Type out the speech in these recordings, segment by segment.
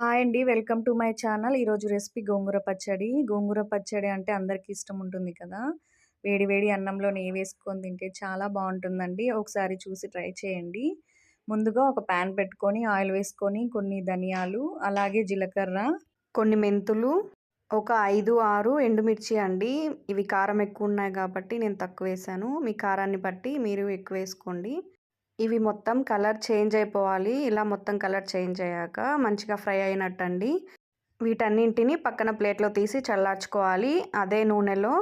Hi అండి. Welcome to my channel. ఈరోజు recipe గోంగూర పచ్చడి. గోంగూర పచ్చడి అంటే అందరికీ ఇష్టం ఉంటుంది కదా. వేడి వేడి అన్నంలో నెయ్యి వేసుకొని తింటే చాలా బాగుంటుందండి. ఒకసారి చూసి ట్రై చేయండి. ముందుగా ఒక ప్యాన్ పెట్టుకొని ఆయిల్ వేసుకొని కొన్ని ధనియాలు అలాగే జీలకర్ర కొన్ని మెంతులు ఒక ఐదు ఆరు ఎండుమిర్చి అండి. ఇవి కారం ఎక్కువ ఉన్నాయి కాబట్టి నేను తక్కువ వేసాను. మీ కారాన్ని బట్టి మీరు ఎక్కువ వేసుకోండి. ఇవి మొత్తం కలర్ చేంజ్ అయిపోవాలి. ఇలా మొత్తం కలర్ చేంజ్ అయ్యాక మంచిగా ఫ్రై అయినట్టండి. వీటన్నింటిని పక్కన ప్లేట్లో తీసి చల్లార్చుకోవాలి. అదే నూనెలో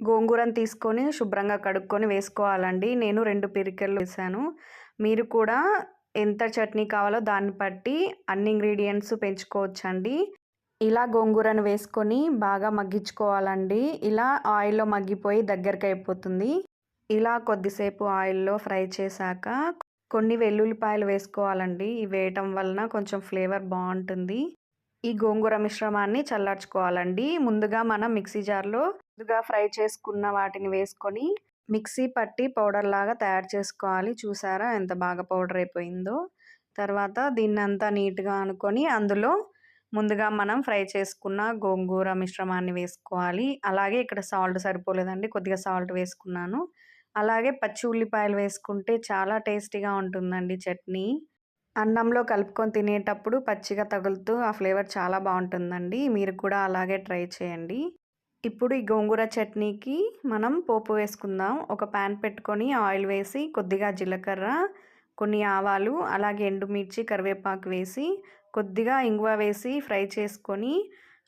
గోంగూరను తీసుకొని శుభ్రంగా కడుక్కొని వేసుకోవాలండి. నేను రెండు పిరికెళ్ళు వేసాను. మీరు కూడా ఎంత చట్నీ కావాలో దాన్ని బట్టి అన్ని ఇంగ్రీడియంట్స్ పెంచుకోవచ్చండి. ఇలా గోంగూరను వేసుకొని బాగా మగ్గించుకోవాలండి. ఇలా ఆయిల్లో మగ్గిపోయి దగ్గరికి అయిపోతుంది. ఇలా కొద్దిసేపు ఆయిల్లో ఫ్రై చేశాక కొన్ని వెల్లుల్లిపాయలు వేసుకోవాలండి. ఇవి వేయటం వలన కొంచెం ఫ్లేవర్ బాగుంటుంది. ఈ గోంగూర మిశ్రమాన్ని చల్లార్చుకోవాలండి. ముందుగా మనం మిక్సీ జార్లో ముందుగా ఫ్రై చేసుకున్న వాటిని వేసుకొని మిక్సీ పట్టి పౌడర్ లాగా తయారు చేసుకోవాలి. చూసారా ఎంత బాగా పౌడర్ అయిపోయిందో. తర్వాత దీన్ని అంతా నీట్గా అనుకొని అందులో ముందుగా మనం ఫ్రై చేసుకున్న గోంగూర మిశ్రమాన్ని వేసుకోవాలి. అలాగే ఇక్కడ సాల్ట్ సరిపోలేదండి. కొద్దిగా సాల్ట్ వేసుకున్నాను. అలాగే పచ్చి ఉల్లిపాయలు వేసుకుంటే చాలా టేస్టీగా ఉంటుందండి చట్నీ. అన్నంలో కలుపుకొని తినేటప్పుడు పచ్చిగా తగులుతూ ఆ ఫ్లేవర్ చాలా బాగుంటుందండి. మీరు కూడా అలాగే ట్రై చేయండి. ఇప్పుడు ఈ గోంగూర చట్నీకి మనం పోపు వేసుకుందాం. ఒక ప్యాన్ పెట్టుకొని ఆయిల్ వేసి కొద్దిగా జీలకర్ర కొన్ని ఆవాలు అలాగే ఎండుమిర్చి కరివేపాకు వేసి కొద్దిగా ఇంగువ వేసి ఫ్రై చేసుకొని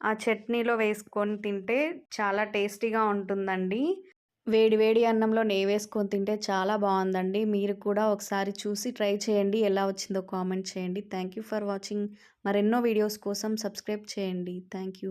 ఆ చట్నీలో వేసుకొని తింటే చాలా టేస్టీగా ఉంటుందండి. వేడి వేడి అన్నంలో నెయ్యి వేసుకొని తింటే చాలా బాగుందండి. మీరు కూడా ఒకసారి చూసి ట్రై చేయండి. ఎలా వచ్చిందో కామెంట్ చేయండి. Thank you for watching. మరెన్నో వీడియోస్ కోసం సబ్స్క్రైబ్ చేయండి. Thank you.